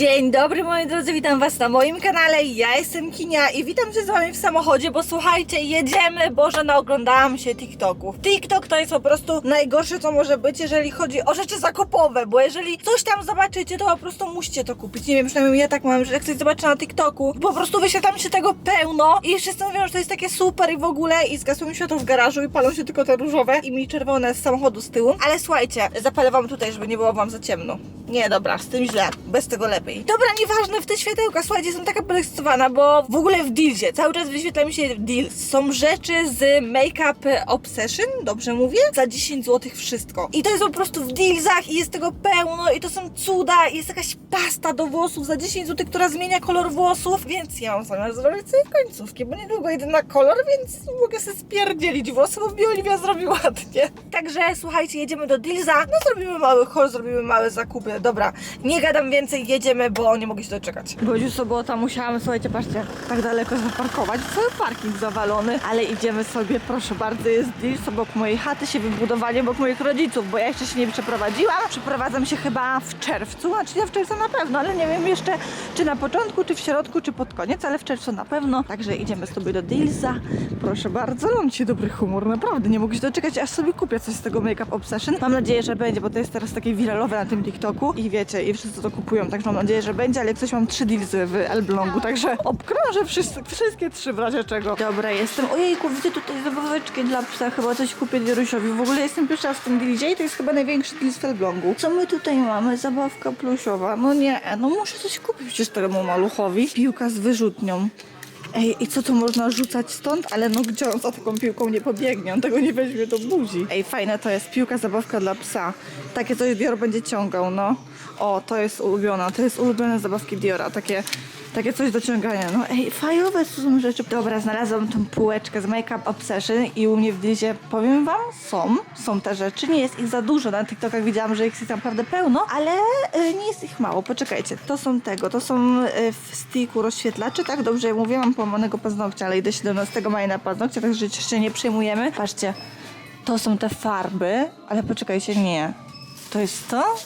Dzień dobry moi drodzy, witam was na moim kanale, ja jestem Kinia i witam się z wami w samochodzie, bo słuchajcie, jedziemy, Boże, naoglądałam się TikToków. TikTok to jest po prostu najgorsze co może być, jeżeli chodzi o rzeczy zakupowe, bo jeżeli coś tam zobaczycie, to po prostu musicie to kupić. Nie wiem, przynajmniej ja tak mam, że jak coś zobaczę na TikToku, po prostu wyświetla mi się tego pełno i wszyscy mówią, że to jest takie super i w ogóle i zgasło mi światło w garażu i palą się tylko te różowe i mi czerwone z samochodu z tyłu, ale słuchajcie, zapalę wam tutaj, żeby nie było wam za ciemno. Nie, dobra, z tym źle, bez tego lepiej. Dobra, nieważne, w te światełka, słuchajcie, jestem taka podekscytowana, bo w ogóle w Dealsie cały czas wyświetla mi się Deals. Są rzeczy z Makeup Obsession, dobrze mówię? Za 10 zł wszystko. I to jest po prostu w Dealsach i jest tego pełno i to są cuda i jest jakaś pasta do włosów za 10 zł, która zmienia kolor włosów, więc ja mam zamiar zrobić sobie końcówki, bo niedługo idę na kolor, więc mogę sobie spierdzielić włosy, bo mi Oliwia zrobi ładnie. Także słuchajcie, jedziemy do Dealsa, no zrobimy mały haul, zrobimy małe zakupy. Dobra, nie gadam więcej, jedziemy, bo nie mogę się doczekać. Bo już sobota, musiałam, słuchajcie, patrzcie, tak daleko zaparkować, cały parking zawalony, ale idziemy sobie, proszę bardzo, jest Deals obok mojej chaty, się wybudowali obok moich rodziców, bo ja jeszcze się nie przeprowadziłam. Przeprowadzam się chyba w czerwcu, znaczy ja w czerwcu na pewno, ale nie wiem jeszcze, czy na początku, czy w środku, czy pod koniec, ale w czerwcu na pewno. Także idziemy sobie do Dealsa. Proszę bardzo, mam ci dobry humor, naprawdę. Nie mogę się doczekać, aż sobie kupię coś z tego Makeup Obsession. Mam nadzieję, że będzie, bo to jest teraz takie wiralowe na tym TikToku i wiecie, i wszyscy to kupują, także mam nadzieję, że będzie, ale jak coś mam trzy Dealsy w Elblągu, także obkrążę wszyscy, wszystkie trzy w razie czego. Dobra, jestem. Ojejku, widzę tutaj zabaweczki dla psa, chyba coś kupię Jarusiowi. W ogóle jestem pierwsza w tym Dealsie i to jest chyba największy Deals w Elblągu. Co my tutaj mamy? Zabawka plusiowa. No nie, no muszę coś kupić przecież temu maluchowi. Piłka z wyrzutnią. Ej, i co to można rzucać stąd? Ale no gdzie on za taką piłką nie pobiegnie? On tego nie weźmie do buzi. Ej, fajne to jest. Piłka, zabawka dla psa. Takie coś Dior będzie ciągał, no. O, to jest ulubiona. To jest ulubione zabawki Diora. Takie, takie coś do ciągania. No ej, fajowe to są rzeczy. Dobra, znalazłam tą półeczkę z Makeup Obsession i u mnie w Dizie, powiem wam, są. Są te rzeczy. Nie jest ich za dużo. Na TikTokach widziałam, że ich jest naprawdę pełno, ale y, nie jest ich mało. Poczekajcie, to są tego. To są y, w sticku rozświetlacze, tak? Dobrze ja mówię, mam połamanego paznokcia, ale idę 17 maja na paznokcie, także jeszcze nie przejmujemy. Patrzcie, to są te farby, ale poczekajcie, nie. To jest to?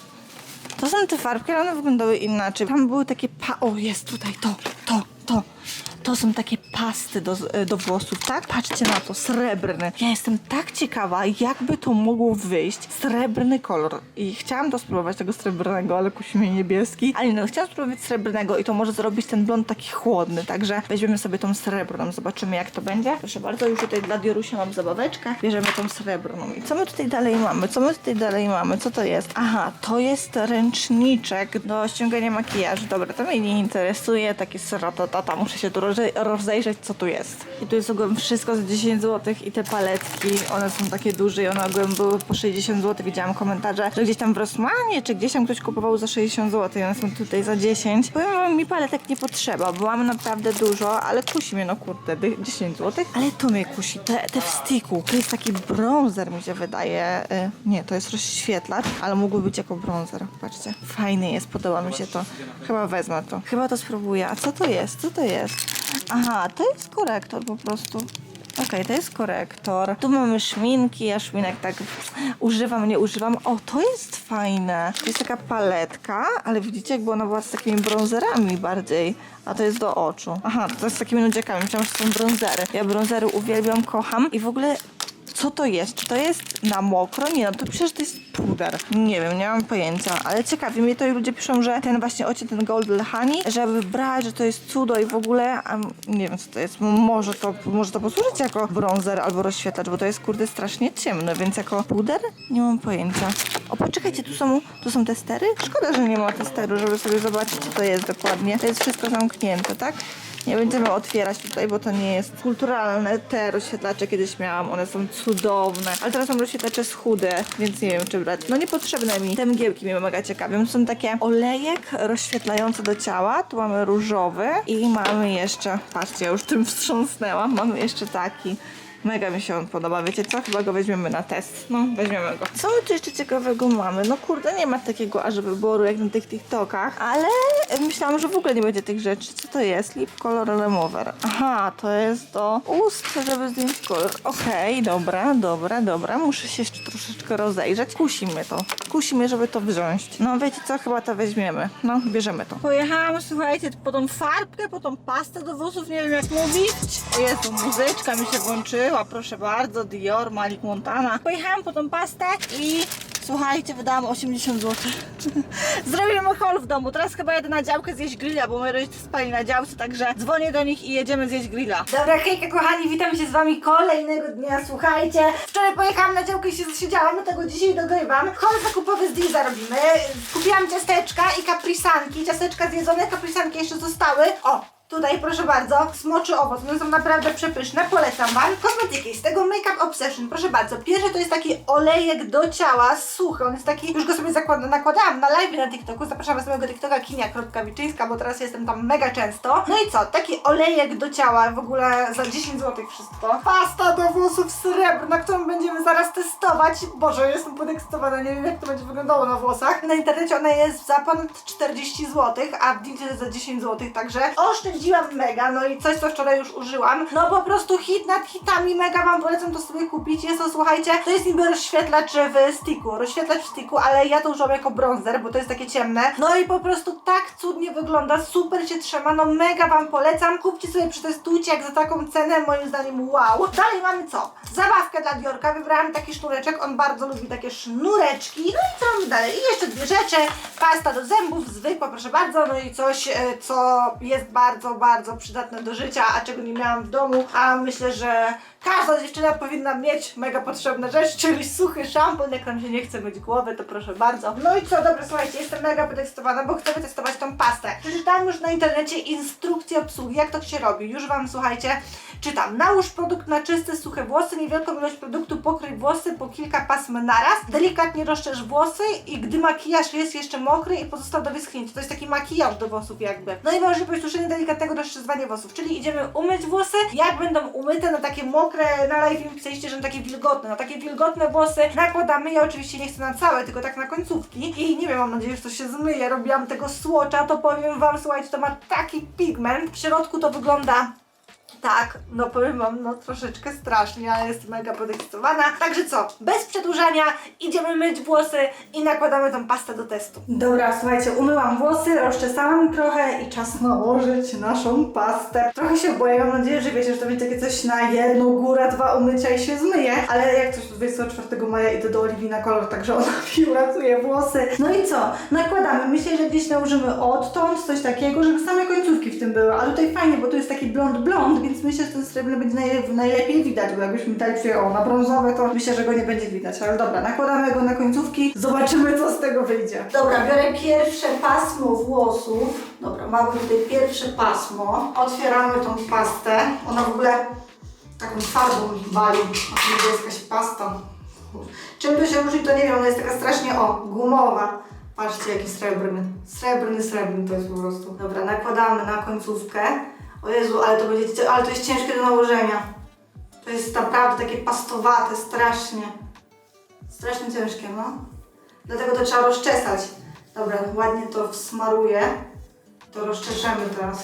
To są te farbki, ale one wyglądały inaczej. Tam były takie pa... O, jest tutaj to, to, to. Są takie pasty do, do włosów, tak? Patrzcie na to, srebrny. Ja jestem tak ciekawa, jakby to mogło wyjść. Srebrny kolor. I chciałam to spróbować, tego srebrnego, ale kusi mnie niebieski. Ale no, chciałam spróbować srebrnego i to może zrobić ten blond taki chłodny. Także weźmiemy sobie tą srebrną, zobaczymy jak to będzie. Proszę bardzo, już tutaj dla Diorusia mam zabaweczkę. Bierzemy tą srebrną. I co my tutaj dalej mamy? Co my tutaj dalej mamy? Co to jest? Aha, to jest ręczniczek do ściągania makijażu. Dobra, to mnie nie interesuje. Takie srototata. Muszę się tu roze- rozejrzeć, co tu jest. I tu jest ogółem wszystko za 10 zł i te paletki, one są takie duże i one ogółem były po 60 zł. Widziałam komentarze, że gdzieś tam w Rosmanie, czy gdzieś tam ktoś kupował za 60 zł i one są tutaj za 10. Powiem wam, mi paletek nie potrzeba, bo mam naprawdę dużo, ale kusi mnie, no kurde, dy- 10 zł. Ale to mnie kusi, te, te w sticku. To jest taki bronzer, mi się wydaje. Y, nie, to jest rozświetlacz, ale mógłby być jako bronzer. Patrzcie, fajny jest, podoba mi się to. Chyba wezmę to. Chyba to spróbuję. A co to jest? Co to jest? Aha, to jest korektor po prostu. Okej, to jest korektor. Tu mamy szminki, ja szminek tak używam, nie używam. O, to jest fajne. To jest taka paletka, ale widzicie, jakby ona była z takimi bronzerami bardziej. A to jest do oczu. Aha, to jest z takimi nudziakami. Myślałam, że są bronzery. Ja bronzery uwielbiam, kocham. I w ogóle co to jest? Czy to jest na mokro? Nie, no to przecież to jest puder. Nie wiem, nie mam pojęcia, ale ciekawi mnie to i ludzie piszą, że ten właśnie ocie, ten Gold Honey, żeby brać, że to jest cudo i w ogóle, a nie wiem co to jest, może to, może to posłużyć jako bronzer albo rozświetlacz, bo to jest kurde strasznie ciemne, więc jako puder? Nie mam pojęcia. O, poczekajcie, tu są, tu są testery? Szkoda, że nie ma testeru, żeby sobie zobaczyć, co to jest dokładnie. To jest wszystko zamknięte, tak? Nie będziemy otwierać tutaj, bo to nie jest kulturalne. Te rozświetlacze kiedyś miałam, one są cudowne. Ale teraz mam rozświetlacze chude, więc nie wiem czy brać. No niepotrzebne mi. Te mgiełki mnie mega ciekawią. Są takie olejek rozświetlający do ciała. Tu mamy różowy i mamy jeszcze, patrzcie, ja już tym wstrząsnęłam. Mamy jeszcze taki Mega mi się on podoba, wiecie co? Chyba go weźmiemy na test. No, weźmiemy go. Co tu jeszcze ciekawego mamy? No kurde, nie ma takiego aż wyboru jak na tych TikTokach, ale myślałam, że w ogóle nie będzie tych rzeczy. Co to jest? Lip Color Remover. Aha, to jest do ust, żeby zdjąć kolor. Okej, dobra, dobra, dobra. Muszę się jeszcze troszeczkę rozejrzeć. Kusi mnie to. Kusi mnie, żeby to wziąć. No wiecie co? Chyba to weźmiemy. No, bierzemy to. Pojechałam, słuchajcie, po tą farbkę, po tą pastę do włosów, nie wiem jak mówić. O Jezu, muzyczka mi się włączyła, proszę bardzo, Dior, Malik Montana. Pojechałam po tą pastę i słuchajcie, wydałam 80 zł. Zrobimy haul w domu. Teraz chyba jedę na działkę zjeść grilla, bo moi rodzice spali na działce, także dzwonię do nich i jedziemy zjeść grilla. Dobra, hejka kochani, witam się z wami kolejnego dnia. Słuchajcie, wczoraj pojechałam na działkę i się zasiedziałam, dlatego dzisiaj dogrywam. Haul zakupowy z Deeza robimy. Kupiłam ciasteczka i kaprisanki. Ciasteczka zjedzone, kaprisanki jeszcze zostały. O! Tutaj proszę bardzo, smoczy owoc, one są naprawdę przepyszne, polecam Wam. Kosmetyki z tego Makeup Obsession, proszę bardzo. Pierwszy to jest taki olejek do ciała, suchy, on jest taki, już go sobie zakłada, nakładałam na live na TikToku, zapraszam Was do mojego TikToka kinia.wiczyńska, bo teraz jestem tam mega często. No i co, taki olejek do ciała, w ogóle za 10 zł wszystko. Pasta do włosów srebrna, którą będziemy zaraz testować. Boże, jestem podekscytowana, nie wiem jak to będzie wyglądało na włosach. Na internecie ona jest za ponad 40 zł, a w Dilcie jest za 10 zł, także oszczędziłam mega, no i coś co wczoraj już użyłam. No po prostu hit nad hitami, mega Wam polecam to sobie kupić. Jest to, słuchajcie, to jest niby rozświetlacz w sticku, rozświetlacz w sticku, ale ja to używam jako bronzer, bo to jest takie ciemne. No i po prostu tak cudnie wygląda, super się trzyma, no mega Wam polecam. Kupcie sobie, przetestujcie, jak za taką cenę, moim zdaniem wow. Dalej mamy co? Zabawkę dla Diorka, wybrałam taki sznureczek, on bardzo lubi takie sznureczki. No i co mamy dalej? I jeszcze dwie rzeczy, pasta do zębów, zwykła, proszę bardzo, no i coś, e, co jest bardzo, bardzo przydatne do życia, a czego nie miałam w domu, a myślę, że każda dziewczyna powinna mieć mega potrzebna rzecz, czyli suchy szampon, jak nam się nie chce myć głowy, to proszę bardzo. No i co, dobra, słuchajcie, jestem mega podekscytowana, bo chcę wytestować tą pastę. Przeczytałam już na internecie instrukcję obsługi, jak to się robi. Już Wam, słuchajcie, czytam. Nałóż produkt na czyste, suche włosy, niewielką ilość produktu pokryj włosy po kilka pasm naraz, delikatnie rozczesz włosy i gdy makijaż jest jeszcze mokry i pozostał do wyschnięcia. To jest taki makijaż do włosów jakby. No i może być tuszenie delikatnego rozczesywania włosów, czyli idziemy umyć włosy, jak będą umyte na takie mokre, na live pisaliście, że na takie wilgotne, na takie wilgotne włosy nakładamy, ja oczywiście nie chcę na całe, tylko tak na końcówki. I nie wiem, mam nadzieję, że to się zmyje, robiłam tego słocza, to powiem Wam, słuchajcie, to ma taki pigment, w środku to wygląda tak, no powiem wam, no troszeczkę strasznie, ale jestem mega podekscytowana. Także co, bez przedłużania, idziemy myć włosy i nakładamy tą pastę do testu. Dobra, słuchajcie, umyłam włosy, rozczesałam trochę i czas nałożyć naszą pastę. Trochę się boję, mam nadzieję, że wiecie, że to będzie takie coś na jedną górę, dwa umycia i się zmyje. Ale jak coś 24 maja idę do Oliwii na kolor, także ona mi uratuje włosy. No i co? Nakładamy. Myślę, że gdzieś nałożymy odtąd, coś takiego, żeby same końcówki w tym były. Ale tutaj fajnie, bo tu jest taki blond blond, więc myślę, że ten srebrny będzie najle- najlepiej widać, bo jakbyśmy dali tutaj o, na brązowe, to myślę, że go nie będzie widać. Ale dobra, nakładamy go na końcówki, zobaczymy co z tego wyjdzie. Dobra, biorę pierwsze pasmo włosów. Dobra, mamy tutaj pierwsze pasmo. Otwieramy tą pastę. Ona w ogóle taką farbą wali. A tu jest jakaś pasta. Czym to się różni, to nie wiem, ona jest taka strasznie, o, gumowa. Patrzcie, jaki srebrny. Srebrny, srebrny to jest po prostu. Dobra, nakładamy na końcówkę. O Jezu, ale to będzie, ale to jest ciężkie do nałożenia. To jest naprawdę takie pastowate, strasznie. Strasznie ciężkie, no. Dlatego to trzeba rozczesać. Dobra, ładnie to wsmaruję. To rozczeszemy teraz.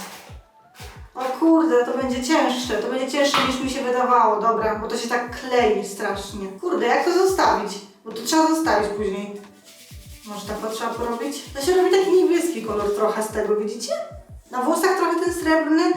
O kurde, to będzie cięższe. To będzie cięższe niż mi się wydawało. Dobra, bo to się tak klei strasznie. Kurde, jak to zostawić? Bo to trzeba zostawić później. Może tak to trzeba porobić? To się robi taki niebieski kolor trochę z tego, widzicie? Na włosach trochę ten srebrny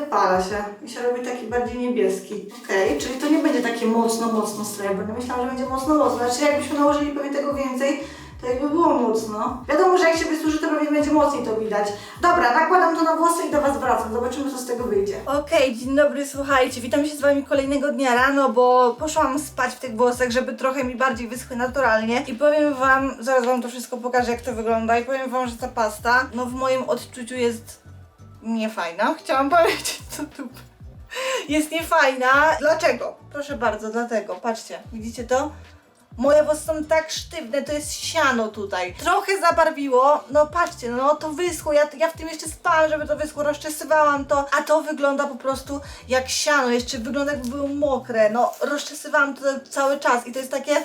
wypala się i się robi taki bardziej niebieski. Okej, czyli to nie będzie takie mocno, mocno srebrne. Myślałam, że będzie mocno, mocno. Znaczy jakbyśmy nałożyli pewnie tego więcej, to jakby było mocno. Wiadomo, że jak się wysłuży, to pewnie będzie mocniej to widać. Dobra, nakładam to na włosy i do Was wracam. Zobaczymy, co z tego wyjdzie. Okej, dzień dobry, słuchajcie. Witam się z Wami kolejnego dnia rano, bo poszłam spać w tych włosach, żeby trochę mi bardziej wyschły naturalnie. I powiem Wam, zaraz Wam to wszystko pokażę, jak to wygląda. I powiem Wam, że ta pasta, no w moim odczuciu jest niefajna. Chciałam powiedzieć, co tu jest niefajna. Dlaczego? Proszę bardzo, dlatego. Patrzcie, widzicie to? Moje włosy są tak sztywne, to jest siano tutaj. Trochę zabarwiło, no patrzcie, no to wyschło, ja, ja w tym jeszcze spałam, żeby to wyschło, rozczesywałam to, a to wygląda po prostu jak siano, jeszcze wygląda jakby było mokre, no rozczesywałam to cały czas i to jest takie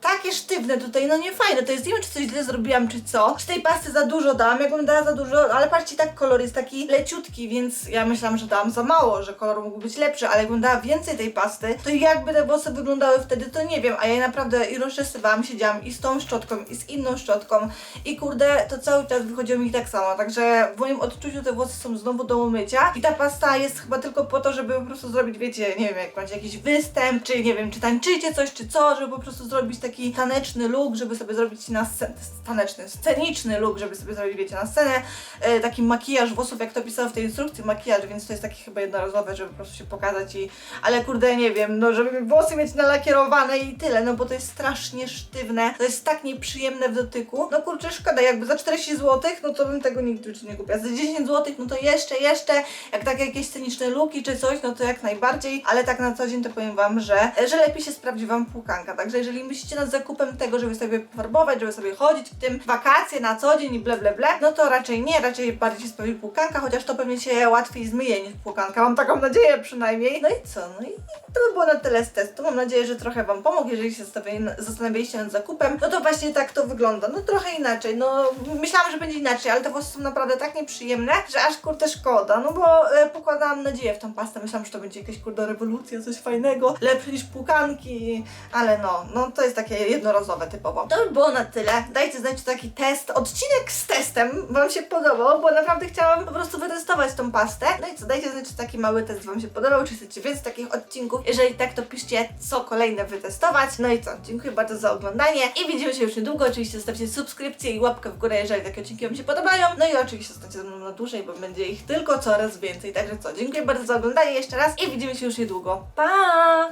takie sztywne tutaj, no nie fajne, to jest, nie wiem czy coś źle zrobiłam, czy co. Czy tej pasty za dużo dałam, jakbym dała za dużo, ale patrzcie, tak kolor jest taki leciutki, więc ja myślałam, że dałam za mało, że kolor mógł być lepszy, ale jakbym dała więcej tej pasty, to jakby te włosy wyglądały wtedy, to nie wiem, a ja naprawdę i rozczesywałam, siedziałam i z tą szczotką, i z inną szczotką. I kurde, to cały czas wychodziło mi tak samo, także w moim odczuciu te włosy są znowu do umycia. I ta pasta jest chyba tylko po to, żeby po prostu zrobić, wiecie, nie wiem, jak macie jakiś występ, czy nie wiem, czy tańczycie coś, czy co, żeby po prostu zrobić taki taneczny look, żeby sobie zrobić na scenę, taneczny, sceniczny look, żeby sobie zrobić, wiecie, na scenę, e, taki makijaż włosów, jak to pisało w tej instrukcji, makijaż, więc to jest taki chyba jednorazowe, żeby po prostu się pokazać i, ale kurde, nie wiem, no, żeby włosy mieć nalakierowane i tyle, no bo to jest strasznie sztywne, to jest tak nieprzyjemne w dotyku, no kurczę, szkoda, jakby za 40 zł, no to bym tego nigdy już nie kupiła, za 10 zł, no to jeszcze, jeszcze, jak takie jakieś sceniczne looki czy coś, no to jak najbardziej, ale tak na co dzień to powiem wam, że, że lepiej się sprawdzi wam płukanka, także jeżeli myślicie nad zakupem tego, żeby sobie pofarbować, żeby sobie chodzić w tym wakacje na co dzień i ble ble ble, no to raczej nie, raczej bardziej się sprawdzi płukanka, chociaż to pewnie się łatwiej zmyje niż płukanka, mam taką nadzieję przynajmniej. No i co, no i to by było na tyle z testu, mam nadzieję, że trochę wam pomógł, jeżeli się zastanawiali- zastanawialiście nad zakupem, no to właśnie tak to wygląda, no trochę inaczej, no myślałam, że będzie inaczej, ale te włosy są naprawdę tak nieprzyjemne, że aż kurde szkoda, no bo e, pokładałam nadzieję w tą pastę, myślałam, że to będzie jakaś kurde rewolucja, coś fajnego, lepsze niż płukanki, ale no, no to jest takie jednorazowe typowo. To by było na tyle, dajcie znać, taki test, odcinek z testem wam się podobał, bo naprawdę chciałam po prostu wytestować tą pastę, no i co, dajcie znać, czy taki mały test wam się podobał, czy chcecie więcej takich odcinków, jeżeli tak, to piszcie, co kolejne wytestować, no i co, dziękuję bardzo za oglądanie i widzimy się już niedługo, oczywiście zostawcie subskrypcję i łapkę w górę, jeżeli takie odcinki wam się podobają, no i oczywiście zostańcie ze mną na dłużej, bo będzie ich tylko coraz więcej, także co, dziękuję bardzo za oglądanie jeszcze raz i widzimy się już niedługo, pa!